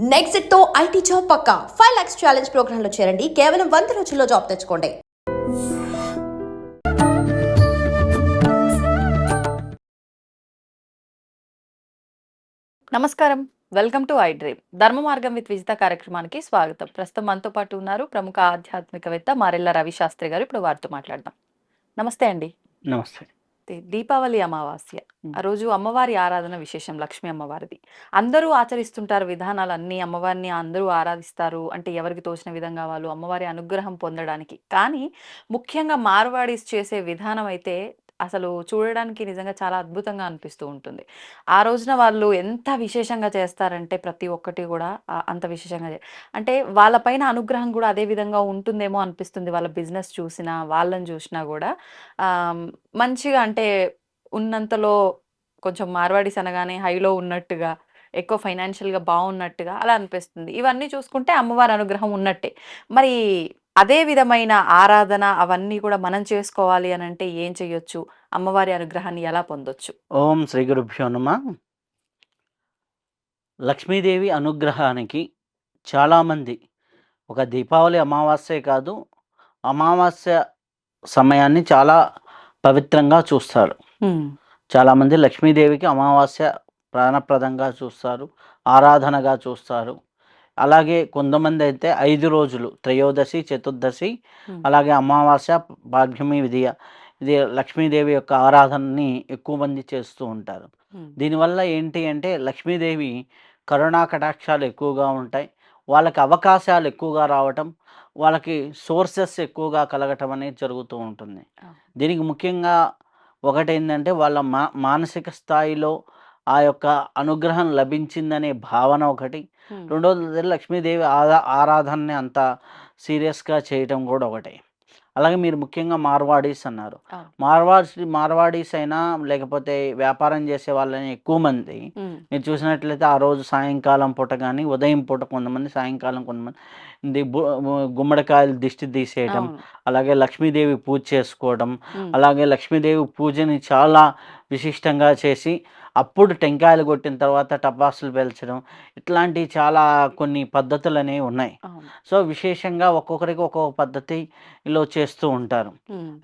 నెక్స్ట్తో IT job పక్కా. Five lakhs challenge ప్రోగ్రామ్లో చేరండి. కేవలం వంద రోజుల్లో జాబ్ తెచ్చుకోండి. నమస్కారం. వెల్కమ్ టు ఐ డ్రీమ్ ధర్మ మార్గం విత్ విజిత కార్యక్రమానికి స్వాగతం. ప్రస్తుతం మనతో పాటు ఉన్నారు ప్రముఖ ఆధ్యాత్మికవేత్త మారెల్ల రవి శాస్త్రి గారు. ఇప్పుడు వారితో మాట్లాడదాం. నమస్తే అండి. నమస్తే. దీపావళి అమావాస్య. ఆ రోజు అమ్మవారి ఆరాధన విశేషం లక్ష్మీ అమ్మవారిది. అందరూ ఆచరిస్తుంటారు విధానాలు అన్ని అమ్మవారిని అందరూ ఆరాధిస్తారు అంటే ఎవరికి తోచిన విధంగా వాళ్ళు అమ్మవారి అనుగ్రహం పొందడానికి. కానీ ముఖ్యంగా మార్వాడీస్ చేసే విధానం అయితే అసలు చూడడానికి నిజంగా చాలా అద్భుతంగా అనిపిస్తూ ఉంటుంది. ఆ రోజున వాళ్ళు ఎంత విశేషంగా చేస్తారంటే ప్రతి ఒక్కటి కూడా అంత విశేషంగా చే- అంటే వాళ్ళపైన అనుగ్రహం కూడా అదే విధంగా ఉంటుందేమో అనిపిస్తుంది. వాళ్ళ బిజినెస్ చూసినా వాళ్ళని చూసినా కూడా. మంచిగా అంటే ఉన్నంతలో కొంచెం మార్వాడీస్ అనగానే హైలో ఉన్నట్టుగా ఎక్కువ ఫైనాన్షియల్గా బాగున్నట్టుగా అలా అనిపిస్తుంది. ఇవన్నీ చూసుకుంటే అమ్మవారి అనుగ్రహం ఉన్నట్టే. మరి అదే విధమైన ఆరాధన అవన్నీ కూడా మనం చేసుకోవాలి అని అంటే ఏం చెయ్యొచ్చు అమ్మవారి అనుగ్రహాన్ని ఎలా పొందొచ్చు? ఓం శ్రీ గురుభ్యో నమ. లక్ష్మీదేవి అనుగ్రహానికి చాలామంది ఒక దీపావళి అమావాస్యే కాదు అమావాస్య సమయాన్ని చాలా పవిత్రంగా చూస్తారు. చాలామంది లక్ష్మీదేవికి అమావాస్య ప్రాణప్రదంగా చూస్తారు ఆరాధనగా చూస్తారు. అలాగే కొంతమంది అయితే ఐదు రోజులు త్రయోదశి చతుర్దశి. అలాగే అమావాస్య భాగ్యమి విధియ. ఇది లక్ష్మీదేవి యొక్క ఆరాధనని ఎక్కువ మంది చేస్తూ ఉంటారు. దీనివల్ల ఏంటి అంటే లక్ష్మీదేవి కరుణా కటాక్షాలు ఎక్కువగా ఉంటాయి. వాళ్ళకి అవకాశాలు ఎక్కువగా రావటం వాళ్ళకి సోర్సెస్ ఎక్కువగా కలగటం అనేది జరుగుతూ ఉంటుంది. దీనికి ముఖ్యంగా ఒకటి ఏంటంటే వాళ్ళ మా మానసిక స్థాయిలో ఆ యొక్క అనుగ్రహం లభించిందనే భావన ఒకటి. రెండోది లక్ష్మీదేవి ఆరా ఆరాధనని అంత సీరియస్గా చేయటం కూడా ఒకటి. అలాగే మీరు ముఖ్యంగా మార్వాడీస్ అన్నారు. మార్వాడీస్ మార్వాడీస్ అయినా లేకపోతే వ్యాపారం చేసే వాళ్ళని ఎక్కువ మంది మీరు చూసినట్లయితే ఆ రోజు సాయంకాలం పూట కానీ ఉదయం పూట కొంతమంది సాయంకాలం కొంతమంది గుమ్మడికాయలు దిష్టి తీసేయటం అలాగే లక్ష్మీదేవి పూజ చేసుకోవడం అలాగే లక్ష్మీదేవి పూజని చాలా విశిష్టంగా చేసి అప్పుడు టెంకాయలు కొట్టిన తర్వాత టపాసులు పేల్చడం ఇట్లాంటి చాలా కొన్ని పద్ధతులు అనేవి ఉన్నాయి సో విశేషంగా ఒక్కొక్కరికి ఒక్కొక్క పద్ధతిలో చేస్తూ ఉంటారు.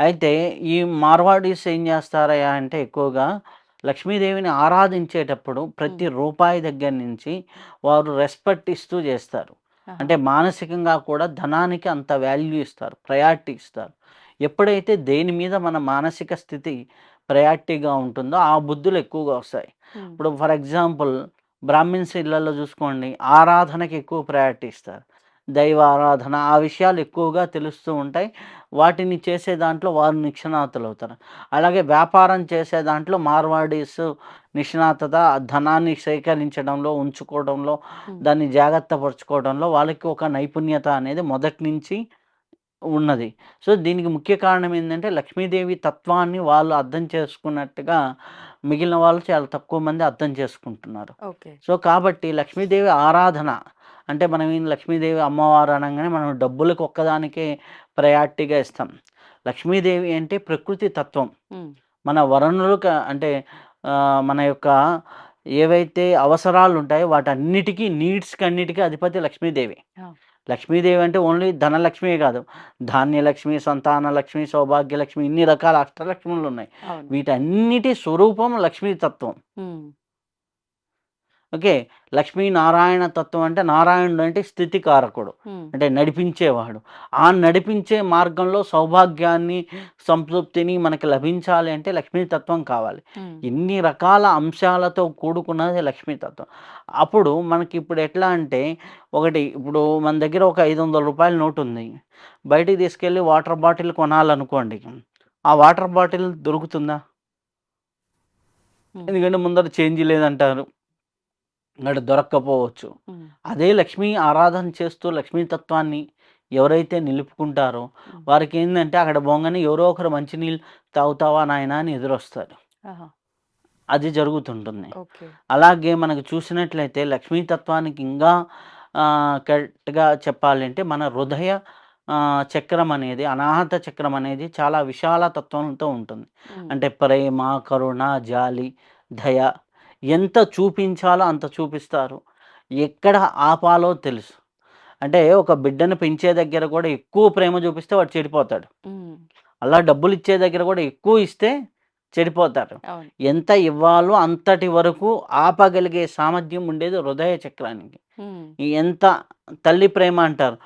అయితే ఈ మార్వాడీస్ ఏం చేస్తారయ్యా అంటే ఎక్కువగా లక్ష్మీదేవిని ఆరాధించేటప్పుడు ప్రతి రూపాయి దగ్గర నుంచి వారు రెస్పెక్ట్ ఇస్తూ చేస్తారు. అంటే మానసికంగా కూడా ధనానికి అంత వాల్యూ ఇస్తారు ప్రయారిటీ ఇస్తారు. ఎప్పుడైతే దేని మీద మన మానసిక స్థితి ప్రయారిటీగా ఉంటుందో ఆ బుద్ధులు ఎక్కువగా వస్తాయి. ఇప్పుడు ఫర్ ఎగ్జాంపుల్ బ్రాహ్మిన్స్ ఇళ్ళలో చూసుకోండి ఆరాధనకి ఎక్కువ ప్రయారిటీ ఇస్తారు. దైవ ఆరాధన ఆ విషయాలు ఎక్కువగా తెలుస్తూ ఉంటాయి. వాటిని చేసే దాంట్లో వారు నిష్ణాతులు అవుతారు. అలాగే వ్యాపారం చేసే దాంట్లో మార్వాడీస్ నిష్ణాతత ధనాన్ని సేకరించడంలో ఉంచుకోవడంలో దాన్ని జాగ్రత్త పరుచుకోవడంలో వాళ్ళకి ఒక నైపుణ్యత అనేది మొదటి నుంచి ఉన్నది. సో దీనికి ముఖ్య కారణం ఏంటంటే లక్ష్మీదేవి తత్వాన్ని వాళ్ళు అర్థం చేసుకున్నట్టుగా మిగిలిన వాళ్ళు చాలా తక్కువ మంది అర్థం చేసుకుంటున్నారు. ఓకే. సో కాబట్టి లక్ష్మీదేవి ఆరాధన అంటే మనం ఏం లక్ష్మీదేవి అమ్మవారు అనగానే మనం డబ్బులకు ఒక్కదానికే ప్రయారిటీగా ఇస్తాం. లక్ష్మీదేవి అంటే ప్రకృతి తత్వం. మన వనరులు క- అంటే మన యొక్క ఏవైతే అవసరాలు ఉంటాయో వాటన్నిటికీ నీడ్స్కి అన్నిటికీ అధిపతి లక్ష్మీదేవి. లక్ష్మీదేవి అంటే ఓన్లీ ధనలక్ష్మి కాదు. ధాన్యలక్ష్మి సంతాన లక్ష్మి సౌభాగ్యలక్ష్మి ఇన్ని రకాల అష్టలక్ష్ములు ఉన్నాయి. వీటన్నిటి స్వరూపం లక్ష్మీతత్వం. ఓకే. లక్ష్మీనారాయణ తత్వం అంటే నారాయణుడు అంటే స్థితికారకుడు. అంటే నడిపించేవాడు. ఆ నడిపించే మార్గంలో సౌభాగ్యాన్ని సంతృప్తిని మనకి లభించాలి అంటే లక్ష్మీతత్వం కావాలి. ఇన్ని రకాల అంశాలతో కూడుకున్నది లక్ష్మీతత్వం అప్పుడు మనకి ఇప్పుడు ఎట్లా అంటే ఒకటి ఇప్పుడు మన దగ్గర ఒక ఐదు వందల రూపాయల నోటు ఉంది బయటికి తీసుకెళ్ళి వాటర్ బాటిల్ కొనాలనుకోండి. ఆ వాటర్ బాటిల్ దొరుకుతుందా? ఎందుకంటే ముందర చేంజ్ లేదంటారు. అక్కడ దొరక్కపోవచ్చు. అదే లక్ష్మీ ఆరాధన చేస్తూ లక్ష్మీతత్వాన్ని ఎవరైతే నిలుపుకుంటారో వారికి ఏంటంటే అక్కడ బొంగని ఎవరో ఒకరు మంచినీళ్ళు తాగుతావా నాయనా అని ఎదురొస్తారు. అది జరుగుతుంటుంది. అలాగే మనకు చూసినట్లయితే లక్ష్మీతత్వానికి ఇంకా ఆ, కరెక్ట్గా చెప్పాలంటే మన హృదయ చక్రం అనేది అనాహత చక్రం అనేది చాలా విశాల తత్వంతో ఉంటుంది. అంటే ప్రేమ కరుణ జాలి దయ ఎంత చూపించాలో అంత చూపిస్తారు. ఎక్కడ ఆపాలో తెలుసు. అంటే ఒక బిడ్డను పెంచే దగ్గర కూడా ఎక్కువ ప్రేమ చూపిస్తే వాడు చెడిపోతాడు. అలా డబ్బులు ఇచ్చే దగ్గర కూడా ఎక్కువ ఇస్తే చెడిపోతారు. ఎంత ఇవ్వాలో అంతటి వరకు ఆపగలిగే సామర్థ్యం ఉండేది హృదయ చక్రానికి. ఎంత తల్లి ప్రేమ అంటారు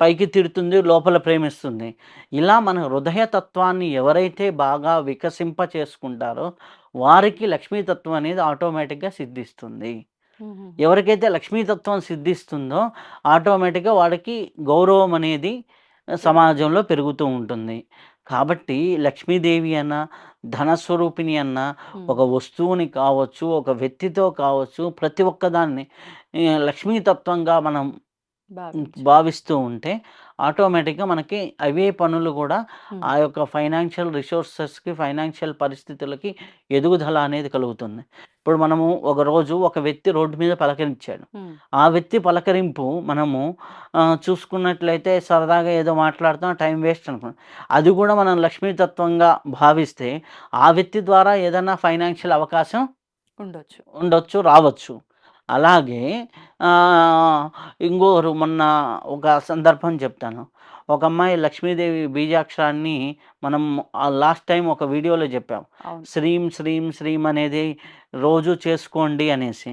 పైకి తిడుతుంది లోపల ప్రేమిస్తుంది. ఇలా మన హృదయ తత్వాన్ని ఎవరైతే బాగా వికసింప చేసుకుంటారో వారికి లక్ష్మీతత్వం అనేది ఆటోమేటిక్గా సిద్ధిస్తుంది. ఎవరికైతే లక్ష్మీతత్వం సిద్ధిస్తుందో ఆటోమేటిక్గా వాడికి గౌరవం అనేది సమాజంలో పెరుగుతూ ఉంటుంది. కాబట్టి లక్ష్మీదేవి అన్న ధనస్వరూపిణి అన్న ఒక వస్తువుని కావచ్చు ఒక వ్యక్తితో కావచ్చు ప్రతి ఒక్కదాన్ని లక్ష్మీతత్వంగా మనం. భావిస్తూ ఉంటే ఆటోమేటిక్గా మనకి అవే పనులు కూడా ఆ యొక్క ఫైనాన్షియల్ రిసోర్సెస్కి ఫైనాన్షియల్ పరిస్థితులకి ఎదుగుదల అనేది కలుగుతుంది. ఇప్పుడు మనము ఒక రోజు ఒక వ్యక్తి రోడ్డు మీద పలకరించాడు. ఆ వ్యక్తి పలకరింపు మనము చూసుకున్నట్లయితే సరదాగా ఏదో మాట్లాడుతాం టైం వేస్ట్ అనుకున్నాం. అది కూడా మనం లక్ష్మీతత్వంగా భావిస్తే ఆ వ్యక్తి ద్వారా ఏదైనా ఫైనాన్షియల్ అవకాశం ఉండొచ్చు. ఉండొచ్చు రావచ్చు. అలాగే ఇంకోరు మొన్న ఒక సందర్భం చెప్తాను. ఒక అమ్మాయి లక్ష్మీదేవి బీజాక్షరాన్ని మనం లాస్ట్ టైం ఒక వీడియోలో చెప్పాం. శ్రీం శ్రీం శ్రీం అనేది రోజు చేసుకోండి అనేసి.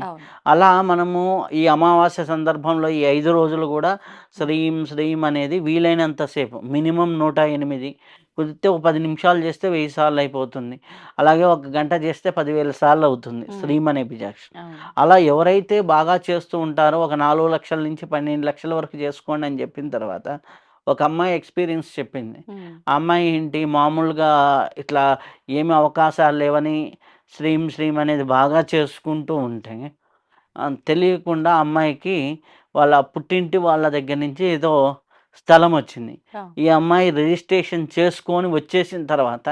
అలా మనము ఈ అమావాస్య సందర్భంలో ఈ ఐదు రోజులు కూడా శ్రీం శ్రీం అనేది వీలైనంతసేపు మినిమం నూట ఎనిమిది కుదిరితే ఒక పది నిమిషాలు చేస్తే వెయ్యి సార్లు అయిపోతుంది. అలాగే ఒక గంట చేస్తే పదివేల సార్లు అవుతుంది. శ్రీం అనే బీజాక్ష అవును. అలా ఎవరైతే బాగా చేస్తూ ఉంటారో ఒక నాలుగు లక్షల నుంచి పన్నెండు లక్షల వరకు చేసుకోండి అని చెప్పిన తర్వాత ఒక అమ్మాయి ఎక్స్పీరియన్స్ చెప్పింది. ఆ అమ్మాయి ఏంటి? మామూలుగా ఇట్లా ఏమి అవకాశాలు లేవని శ్రీం శ్రీం అనేది బాగా చేసుకుంటూ ఉంటే తెలియకుండా అమ్మాయికి వాళ్ళ పుట్టింటి వాళ్ళ దగ్గర నుంచి ఏదో స్థలం వచ్చింది. ఈ అమ్మాయి రిజిస్ట్రేషన్ చేసుకొని వచ్చేసిన తర్వాత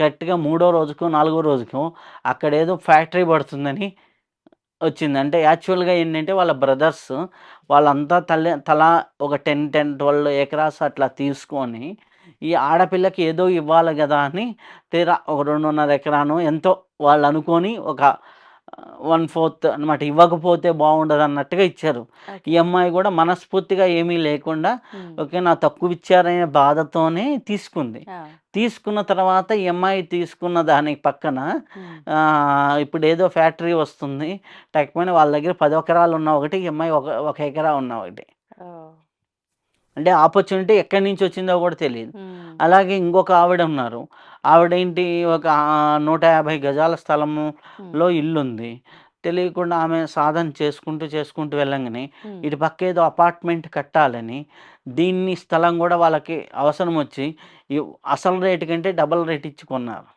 కరెక్ట్గా మూడో రోజుకు నాలుగో రోజుకు అక్కడ ఏదో ఫ్యాక్టరీ పడుతుందని వచ్చింది. అంటే యాక్చువల్గా ఏంటంటే వాళ్ళ బ్రదర్స్ వాళ్ళంతా తల్లి తలా ఒక టెన్ టెన్ ట్వెల్వ్ ఎకరాస్ అట్లా తీసుకొని ఈ ఆడపిల్లకి ఏదో ఇవ్వాలి కదా అని తీరా ఒక రెండున్నర ఎకరాను ఎంతో వాళ్ళు అనుకొని ఒక వన్ ఫోర్త్ అనమాట ఇవ్వకపోతే బాగుండదు అన్నట్టుగా ఇచ్చారు. ఈ అమ్మాయి కూడా మనస్ఫూర్తిగా ఏమీ లేకుండా ఓకే నా తక్కువ ఇచ్చారనే బాధతోనే తీసుకుంది. తీసుకున్న తర్వాత ఈ అమ్మాయి తీసుకున్న దానికి పక్కన ఇప్పుడు ఏదో ఫ్యాక్టరీ వస్తుంది లేకపోయినా వాళ్ళ దగ్గర పది ఎకరాలు ఉన్న ఒకటి ఈ అమ్మాయి ఒక ఒక ఎకరా ఉన్న ఒకటి. అంటే ఆపర్చునిటీ ఎక్కడి నుంచి వచ్చిందో కూడా తెలియదు. అలాగే ఇంకొక ఆవిడ ఉన్నారు. ఆవిడేంటి? ఒక నూట యాభై గజాల స్థలములో ఇల్లు ఉంది తెలియకుండా ఆమె సాధన చేసుకుంటూ చేసుకుంటూ వెళ్ళంగానే ఇటు పక్క ఏదో అపార్ట్మెంట్ కట్టాలని దీన్ని స్థలం కూడా వాళ్ళకి అవసరం వచ్చి అసలు రేటు కంటే డబల్ రేట్ ఇచ్చి కొన్నారు.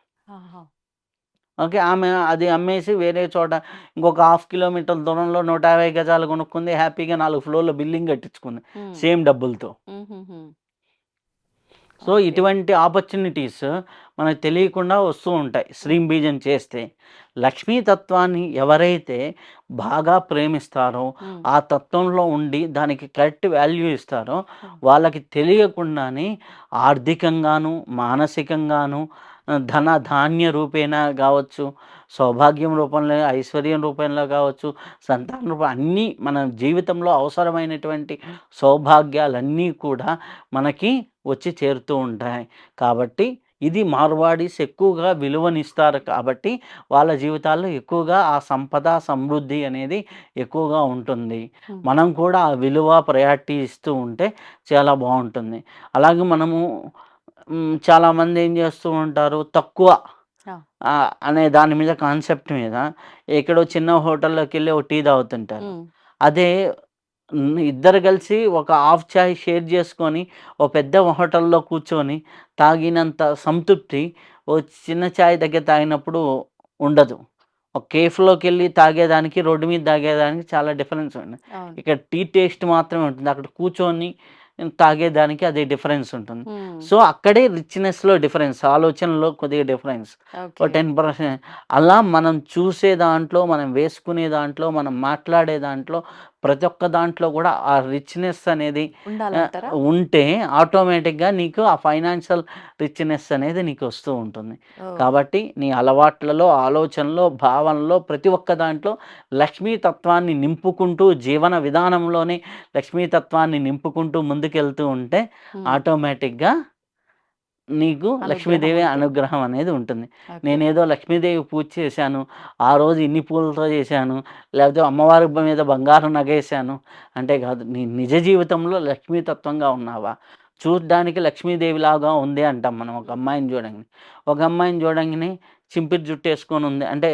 ఓకే ఆమె అది అమ్మేసి వేరే చోట ఇంకొక హాఫ్ కిలోమీటర్ దూరంలో నూట యాభై గజాలు కొనుక్కుంది హ్యాపీగా నాలుగు ఫ్లోర్లో బిల్డింగ్ కట్టించుకుంది సేమ్ డబ్బులతో. సో. ఇటువంటి ఆపర్చునిటీస్ మనకు తెలియకుండా వస్తూ ఉంటాయి శ్రీం బీజం చేస్తే. లక్ష్మీ తత్వాన్ని ఎవరైతే బాగా ప్రేమిస్తారో ఆ తత్వంలో ఉండి దానికి కరెక్ట్ వాల్యూ ఇస్తారో వాళ్ళకి తెలియకుండానే ఆర్థికంగాను మానసికంగాను ధన ధాన్య రూపేణ కావచ్చు సౌభాగ్యం రూపంలో ఐశ్వర్యం రూపంలో కావచ్చు సంతాన రూపం అన్నీ మన జీవితంలో అవసరమైనటువంటి సౌభాగ్యాలన్నీ కూడా మనకి వచ్చి చేరుతూ ఉంటాయి. కాబట్టి ఇది మార్వాడీస్ ఎక్కువగా విలువనిస్తారు. కాబట్టి వాళ్ళ జీవితాల్లో ఎక్కువగా ఆ సంపద సమృద్ధి అనేది ఎక్కువగా ఉంటుంది. మనం కూడా ఆ విలువ ప్రయారిటీ ఇస్తూ ఉంటే చాలా బాగుంటుంది. అలాగే మనము చాలామంది ఏం చేస్తూ ఉంటారు తక్కువ అనే దాని మీద కాన్సెప్ట్ మీద ఎక్కడో చిన్న హోటల్లోకి వెళ్ళి ఒక టీ తాగుతుంటారు. అదే ఇద్దరు కలిసి ఒక హాఫ్ చాయ్ షేర్ చేసుకొని ఓ పెద్ద హోటల్లో కూర్చొని తాగినంత సంతృప్తి ఓ చిన్న చాయ్ దగ్గర తాగినప్పుడు ఉండదు. ఒక కేఫ్లోకి వెళ్ళి తాగేదానికి రోడ్డు మీద తాగేదానికి చాలా డిఫరెన్స్ ఉంది. ఇక్కడ టీ టేస్ట్ మాత్రమే ఉంటుంది. అక్కడ కూర్చొని తాగేదానికి అదే డిఫరెన్స్ ఉంటుంది. ఉమ్, సో అక్కడే రిచ్నెస్లో డిఫరెన్స్ ఆలోచనలో కొద్దిగా డిఫరెన్స్. Ten percent. అలా మనం చూసే దాంట్లో మనం వేసుకునే దాంట్లో మనం మాట్లాడే దాంట్లో ప్రతి ఒక్క దాంట్లో కూడా ఆ రిచ్‌నెస్ అనేది? ఉంటే ఆటోమేటిక్‌గా నీకు ఆ ఫైనాన్షియల్ రిచ్‌నెస్ అనేది నీకు వస్తూ ఉంటుంది. కాబట్టి నీ అలవాట్లలో, ఆలోచనలో, భావనలో ప్రతి ఒక్క దాంట్లో లక్ష్మీ తత్వాన్ని నింపుకుంటూ జీవన విధానంలోనే లక్ష్మీ తత్వాన్ని నింపుకుంటూ ముందుకెళ్తూ ఉంటే. ఆటోమేటిక్‌గా నీకు లక్ష్మీదేవి. అనుగ్రహం అనేది ఉంటుంది. నేనేదో లక్ష్మీదేవి పూజ చేశాను. ఆ రోజు ఇన్ని పూలతో చేశాను. లేకపోతే అమ్మవారి మీద బంగారం నగేశాను అంటే కాదు. నీ నిజ జీవితంలో లక్ష్మీ తత్వంగా ఉన్నావా? చూడ్డానికి లక్ష్మీదేవిలాగా ఉంది అంటాం మనం ఒక అమ్మాయిని చూడంగానే. ఒక అమ్మాయిని చూడంగానే చింపిరి జుట్టేసుకొని ఉంది. అంటే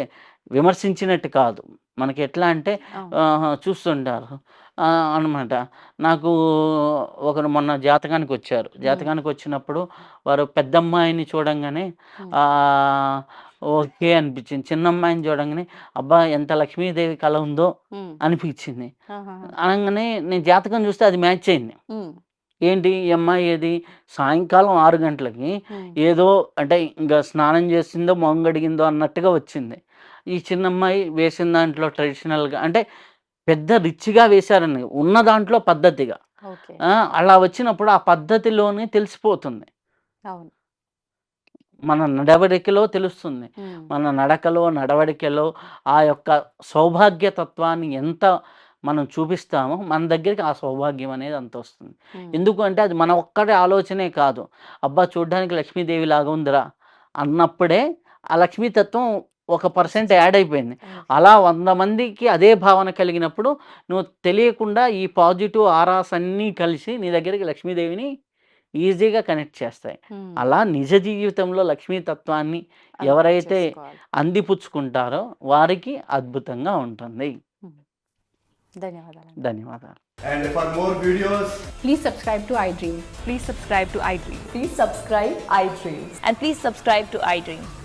విమర్శించినట్టు కాదు. మనకి ఎట్లా అంటే చూస్తుంటారు. అనమాట. నాకు ఒకరు మొన్న జాతకానికి వచ్చారు. జాతకానికి వచ్చినప్పుడు వారు పెద్దమ్మాయిని చూడంగానే హ్మ్. ఆహ్, ఓకే అనిపించింది. చిన్న అమ్మాయిని చూడంగానే అబ్బా! ఎంత లక్ష్మీదేవి కళ ఉందో. అనిపించింది. అనంగానే నేను జాతకం చూస్తే అది మ్యాచ్ అయింది. ఏంటి ఈ అమ్మాయి ఏది సాయంకాలం 6 గంటలకి. ఏదో అంటే ఇంక స్నానం చేసిందో, మొహం కడిగిందో అన్నట్టుగా వచ్చింది. ఈ చిన్న అమ్మాయి వేసిన దాంట్లో ట్రెడిషనల్‌గా అంటే పెద్ద రిచ్‌గా వేశారని ఉన్న దాంట్లో పద్ధతిగా. అలా వచ్చినప్పుడు ఆ పద్ధతిలోనే తెలిసిపోతుంది. మన నడవడికలో తెలుస్తుంది. మన నడకలో, నడవడికలో ఆ యొక్క సౌభాగ్య తత్వాన్ని ఎంత మనం చూపిస్తామో మన దగ్గరికి ఆ సౌభాగ్యం అనేది అంత వస్తుంది. హ్మ్. ఎందుకు అంటే అది మన ఒక్కడి ఆలోచనే కాదు. అబ్బా! చూడ్డానికి లక్ష్మీదేవిలాగా ఉందిరా అన్నప్పుడే ఆ లక్ష్మీ తత్వం ఒక పర్సెంట్ యాడ్ అయిపోయింది. అలా 100 మందికి అదే భావన కలిగినప్పుడు నువ్వు తెలియకుండా ఈ పాజిటివ్ ఆరాస్ అన్నీ కలిసి నీ దగ్గరికి లక్ష్మీదేవిని ఈజీగా కనెక్ట్ చేస్తాయి. అలా నిజ జీవితంలో లక్ష్మీ తత్వాన్ని ఎవరైతే. అందిపుచ్చుకుంటారో వారికి అద్భుతంగా ఉంటుంది. హ్మ్. ధన్యవాదాలండి. ధన్యవాదాలు. And for more videos, Please subscribe to iDream. Please subscribe to iDream. Please subscribe iDream. And please subscribe to iDream.